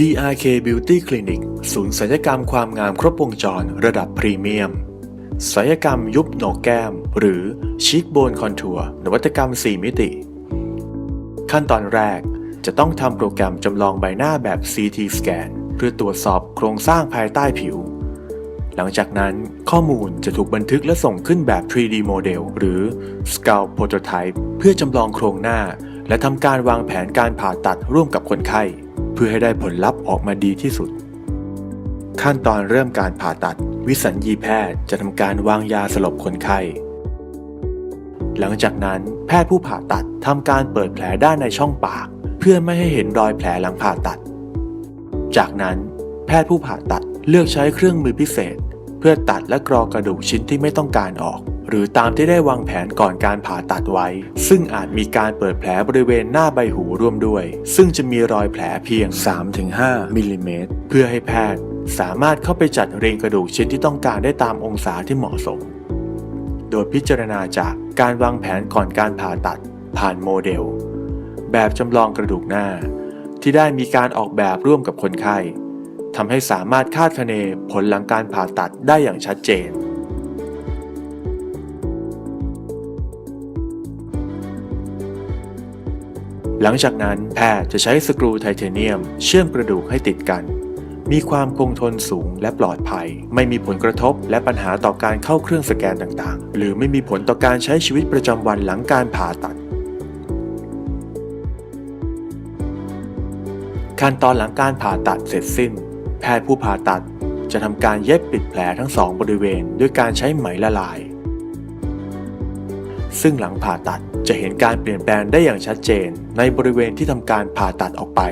DRK Beauty Clinic ศูนย์ศัลยกรรมความงามครบวงจรระดับพรีเมียมศัลยกรรมยุบโหนกแก้ม หรือชีกโบนคอนทัวร์นวัตกรรม 4 มิติ ขั้นตอนแรกจะต้องทำโปรแกรมจำลองใบหน้าแบบ CT scan เพื่อตรวจสอบโครงสร้างภายใต้ผิว หลังจากนั้นข้อมูลจะถูกบันทึกและส่งขึ้นแบบ 3D โมเดลหรือ Scalp Prototype เพื่อจำลองโครงหน้า และทำการวางแผนการผ่าตัดร่วมกับคนไข้ เพื่อให้ได้ผลลัพธ์ออกมาดีที่สุด ขั้นตอนเริ่มการผ่าตัด วิสัญญีแพทย์จะทำการวางยาสลบคนไข้ หลังจากนั้นแพทย์ผู้ผ่าตัดทำการเปิดแผลด้านในช่องปาก เพื่อไม่ให้เห็นรอยแผลหลังผ่าตัด จากนั้น แพทย์ผู้ผ่าตัดเลือกใช้เครื่องมือพิเศษ เพื่อตัดและกรอกระดูกชิ้นที่ไม่ต้องการออก หรือตามที่ได้วางแผนก่อนการผ่าตัดไว้ ซึ่งอาจมีการเปิดแผลบริเวณหน้าใบหูร่วมด้วย ซึ่งจะมีรอยแผลเพียง 3-5มิลลิเมตรเพื่อให้แพทย์ สามารถเข้าไปจัดเรียงกระดูกชิ้นที่ต้องการได้ตามองศาที่เหมาะสม โดยพิจารณาจากการวางแผนก่อนการผ่าตัด ผ่านโมเดล แบบจำลองกระดูกหน้า ที่ได้มีการออกแบบร่วมกับคนไข้ทำให้สามารถคาดคะเนผลหลังการผ่าตัดได้อย่างชัดเจน หลังจากนั้นแพทย์จะใช้สกรูไทเทเนียม เชื่อมกระดูกให้ติดกัน มีความคงทนสูงและปลอดภัย ไม่มีผลกระทบและปัญหาต่อการเข้าเครื่องสแกนต่างๆ หรือไม่มีผลต่อการใช้ชีวิตประจำวันหลังการผ่าตัด ขั้นตอนหลังการผ่าตัดเสร็จสิ้น แพทย์ผู้ผ่าตัดจะทำการเย็บปิดแผลทั้งสองบริเวณ ด้วยการใช้ไหมละลาย ซึ่งหลังผ่าตัดจะเห็นการเปลี่ยนแปลงได้อย่างชัดเจนในบริเวณที่ทำการผ่าตัดออกไป